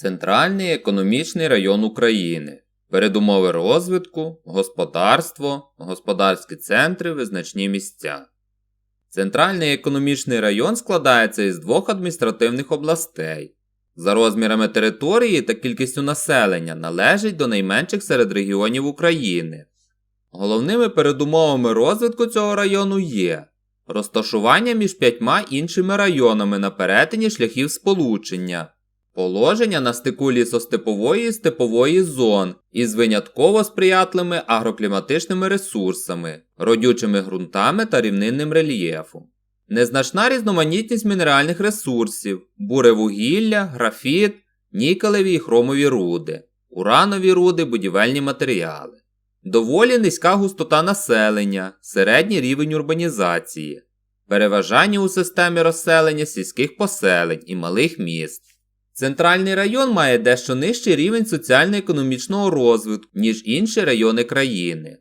Центральний економічний район України. Передумови розвитку, господарство, господарські центри, визначні місця. Центральний економічний район складається із двох адміністративних областей. За розмірами території та кількістю населення належить до найменших серед регіонів України. Головними передумовами розвитку цього району є розташування між п'ятьма іншими районами на перетині шляхів сполучення, положення на стику лісостепової і степової зон із винятково сприятливими агрокліматичними ресурсами, родючими ґрунтами та рівнинним рельєфом. Незначна різноманітність мінеральних ресурсів, буревугілля, графіт, нікелеві і хромові руди, уранові руди, будівельні матеріали. Доволі низька густота населення, середній рівень урбанізації, переважання у системі розселення сільських поселень і малих міст. Центральний район має дещо нижчий рівень соціально-економічного розвитку, ніж інші райони країни.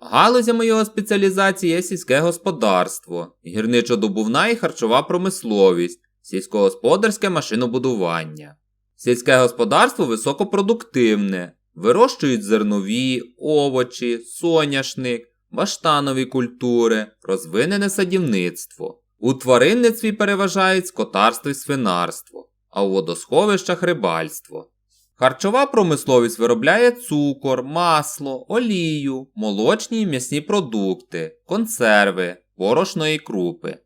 Галузями його спеціалізації є сільське господарство, гірничодобувна і харчова промисловість, сільськогосподарське машинобудування. Сільське господарство високопродуктивне, вирощують зернові, овочі, соняшник, баштанові культури, розвинене садівництво. У тваринництві переважають скотарство і свинарство, а у водосховищах рибальство. Харчова промисловість виробляє цукор, масло, олію, молочні і м'ясні продукти, консерви, борошно і крупи.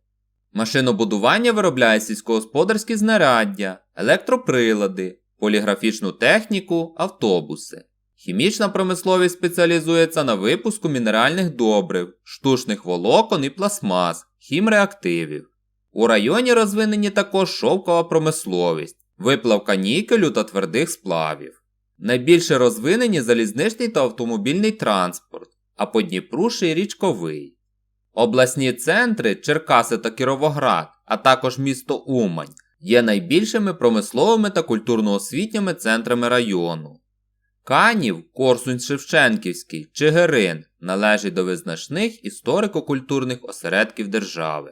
Машинобудування виробляє сільськогосподарські знаряддя, електроприлади, поліграфічну техніку, автобуси. Хімічна промисловість спеціалізується на випуску мінеральних добрив, штучних волокон і пластмас, хімреактивів. У районі розвинені також шовкова промисловість, виплавка нікелю та твердих сплавів. Найбільше розвинені залізничний та автомобільний транспорт, а по Дніпру ще й річковий. Обласні центри Черкаси та Кіровоград, а також місто Умань є найбільшими промисловими та культурно-освітніми центрами району. Канів, Корсунь Шевченківський, Чигирин належать до визначних історико-культурних осередків держави.